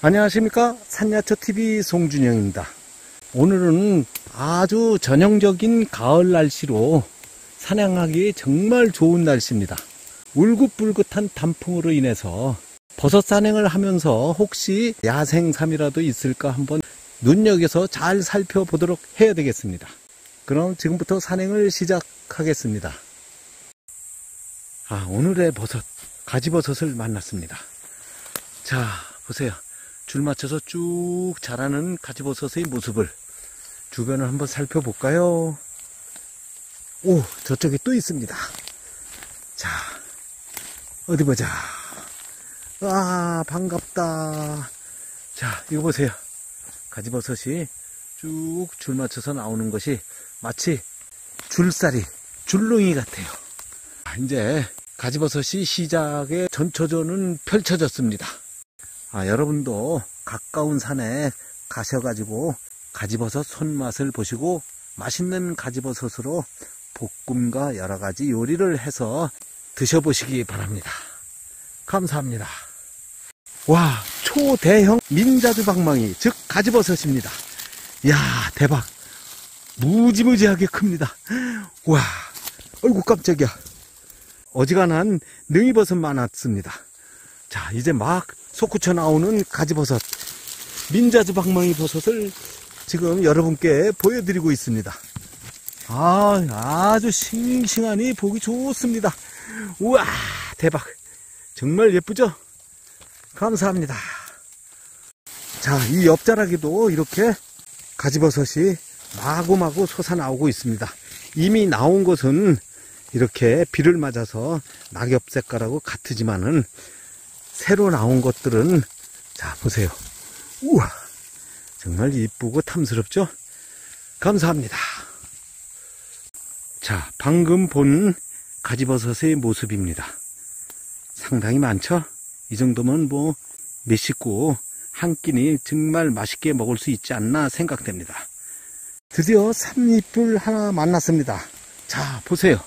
안녕하십니까? 산야초TV 송준영입니다. 오늘은 아주 전형적인 가을 날씨로 사냥하기 정말 좋은 날씨입니다. 울긋불긋한 단풍으로 인해서 버섯 산행을 하면서 혹시 야생삼이라도 있을까 한번 눈여겨서 잘 살펴보도록 해야 되겠습니다. 그럼 지금부터 산행을 시작하겠습니다. 아 오늘의 버섯 가지버섯을 만났습니다. 자 보세요 줄 맞춰서 쭉 자라는 가지버섯의 모습을 주변을 한번 살펴볼까요? 오, 저쪽에 또 있습니다. 자, 어디 보자. 아, 반갑다. 자, 이거 보세요. 가지버섯이 쭉 줄 맞춰서 나오는 것이 마치 줄살이, 줄롱이 같아요. 이제 가지버섯이 시작에 전초전은 펼쳐졌습니다. 아, 여러분도 가까운 산에 가셔가지고 가지버섯 손맛을 보시고 맛있는 가지버섯으로 볶음과 여러 가지 요리를 해서 드셔보시기 바랍니다. 감사합니다. 와, 초대형 민자두 방망이, 즉 가지버섯입니다. 이야, 대박. 무지무지하게 큽니다. 와, 어이구 깜짝이야. 어지간한 능이버섯 많았습니다. 자, 이제 막 솟구쳐 나오는 가지버섯, 민자주 방망이 버섯을 지금 여러분께 보여드리고 있습니다. 아, 아주 싱싱하니 보기 좋습니다. 우와, 대박. 정말 예쁘죠? 감사합니다. 자, 이 옆자락에도 이렇게 가지버섯이 마구마구 솟아나오고 있습니다. 이미 나온 것은 이렇게 비를 맞아서 낙엽 색깔하고 같으지만은 새로 나온 것들은 자 보세요. 우와 정말 이쁘고 탐스럽죠? 감사합니다. 자 방금 본 가지버섯의 모습입니다. 상당히 많죠? 이 정도면 뭐 몇 식구 한 끼니 정말 맛있게 먹을 수 있지 않나 생각됩니다. 드디어 삼잎을 하나 만났습니다. 자 보세요.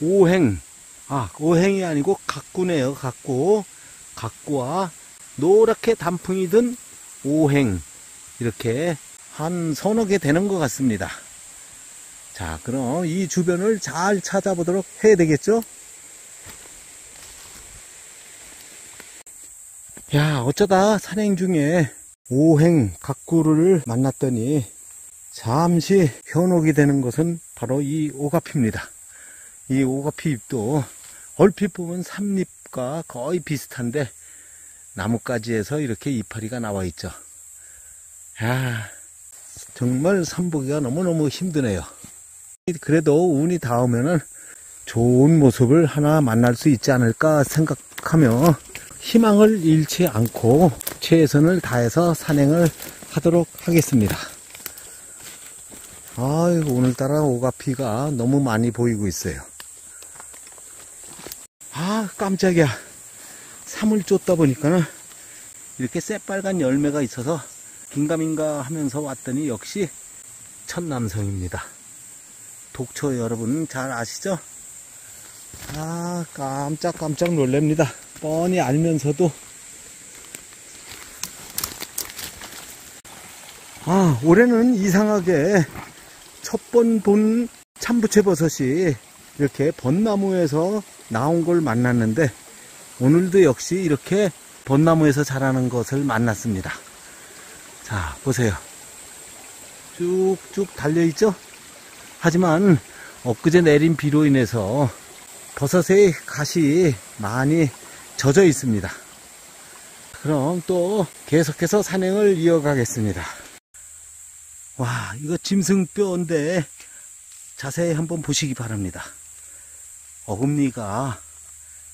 오행. 아 오행이 아니고 각구네요 각구 각과 노랗게 단풍이 든 오행 이렇게 한 서너 개 되는 것 같습니다. 자 그럼 이 주변을 잘 찾아보도록 해야 되겠죠? 야 어쩌다 산행 중에 오행 각구를 만났더니 잠시 현혹이 되는 것은 바로 이 오가피입니다. 이 오가피 잎도 얼핏 보면 삼립과 거의 비슷한데 나뭇가지에서 이렇게 이파리가 나와 있죠. 야, 정말 산보기가 너무너무 힘드네요. 그래도 운이 닿으면은 좋은 모습을 하나 만날 수 있지 않을까 생각하며 희망을 잃지 않고 최선을 다해서 산행을 하도록 하겠습니다. 아이고, 오늘따라 오가피가 너무 많이 보이고 있어요. 아, 깜짝이야. 삼을 쫓다 보니까는 이렇게 새빨간 열매가 있어서 긴가민가 하면서 왔더니 역시 천남성입니다. 독초 여러분 잘 아시죠? 아, 깜짝깜짝 놀랍니다. 뻔히 알면서도 아, 올해는 이상하게 첫 번 본 참부채 버섯이 이렇게 벚나무에서 나온 걸 만났는데 오늘도 역시 이렇게 벚나무에서 자라는 것을 만났습니다. 자, 보세요. 쭉쭉 달려있죠? 하지만 엊그제 내린 비로 인해서 버섯의 갓이 많이 젖어 있습니다. 그럼 또 계속해서 산행을 이어가겠습니다. 와, 이거 짐승뼈인데 자세히 한번 보시기 바랍니다. 어금니가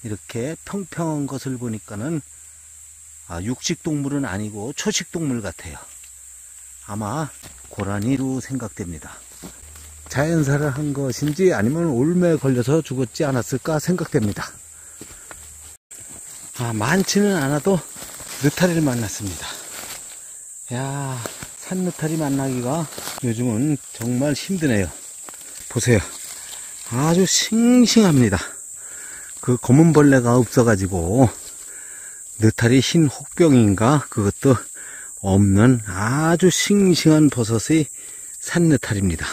이렇게 평평한 것을 보니까는 아, 육식동물은 아니고 초식동물 같아요. 아마 고라니로 생각됩니다. 자연사를 한 것인지 아니면 올매에 걸려서 죽었지 않았을까 생각됩니다. 아, 많지는 않아도 느타리를 만났습니다. 야, 산 느타리 만나기가 요즘은 정말 힘드네요. 보세요. 아주 싱싱합니다. 그 검은 벌레가 없어가지고 느타리 흰 혹병인가 그것도 없는 아주 싱싱한 버섯의 산느타리입니다.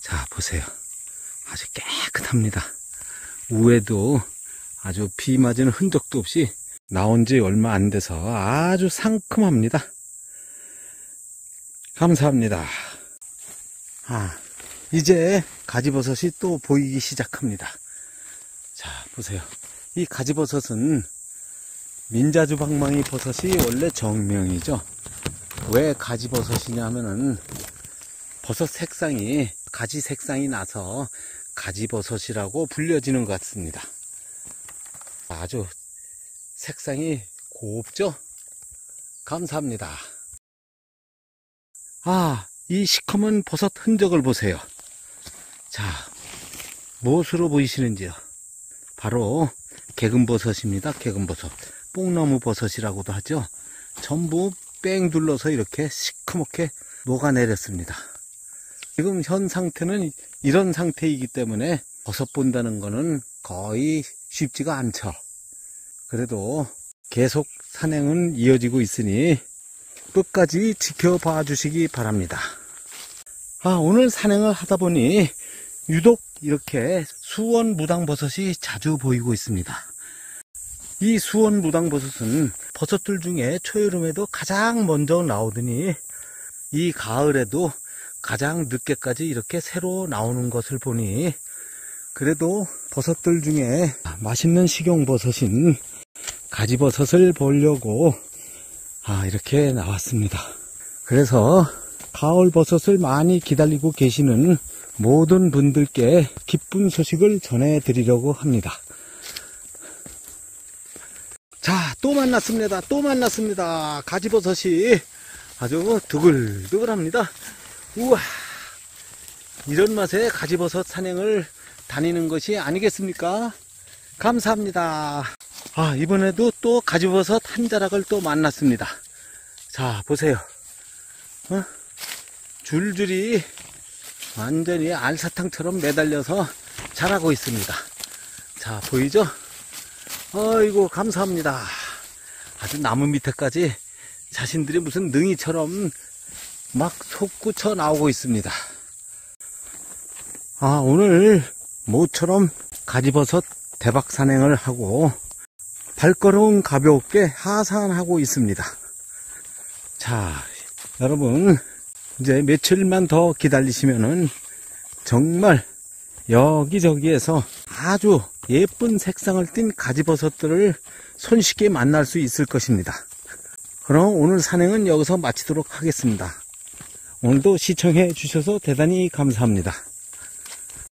자 보세요. 아주 깨끗합니다. 우에도 아주 비 맞은 흔적도 없이 나온 지 얼마 안 돼서 아주 상큼합니다. 감사합니다. 아, 이제 가지버섯이 또 보이기 시작합니다. 자, 보세요. 이 가지버섯은 민자주 방망이 버섯이 원래 정명이죠. 왜 가지버섯이냐 하면은 버섯 색상이 가지 색상이 나서 가지버섯이라고 불려지는 것 같습니다. 아주 색상이 곱죠? 감사합니다. 아, 이 시커먼 버섯 흔적을 보세요. 자, 무엇으로 보이시는지요? 바로 개금버섯입니다. 개금버섯. 뽕나무 버섯이라고도 하죠. 전부 뺑 둘러서 이렇게 시커멓게 녹아내렸습니다. 지금 현 상태는 이런 상태이기 때문에 버섯 본다는 거는 거의 쉽지가 않죠. 그래도 계속 산행은 이어지고 있으니 끝까지 지켜봐 주시기 바랍니다. 아, 오늘 산행을 하다 보니 유독 이렇게 수원 무당버섯이 자주 보이고 있습니다. 이 수원 무당버섯은 버섯들 중에 초여름에도 가장 먼저 나오더니 이 가을에도 가장 늦게까지 이렇게 새로 나오는 것을 보니 그래도 버섯들 중에 맛있는 식용버섯인 가지버섯을 보려고 아 이렇게 나왔습니다. 그래서 가을 버섯을 많이 기다리고 계시는 모든 분들께 기쁜 소식을 전해드리려고 합니다. 자, 또 만났습니다. 또 만났습니다. 가지버섯이 아주 두글두글합니다. 우와, 이런 맛에 가지버섯 산행을 다니는 것이 아니겠습니까? 감사합니다. 아, 이번에도 또 가지버섯 한 자락을 또 만났습니다. 자, 보세요. 어? 줄줄이 완전히 알사탕처럼 매달려서 자라고 있습니다. 자, 보이죠? 아이고, 감사합니다. 아주 나무 밑에까지 자신들이 무슨 능이처럼 막 솟구쳐 나오고 있습니다. 아, 오늘 모처럼 가지버섯 대박 산행을 하고 발걸음 가볍게 하산하고 있습니다. 자, 여러분, 이제 며칠만 더 기다리시면은 정말 여기저기에서 아주 예쁜 색상을 띤 가지버섯들을 손쉽게 만날 수 있을 것입니다. 그럼 오늘 산행은 여기서 마치도록 하겠습니다. 오늘도 시청해 주셔서 대단히 감사합니다.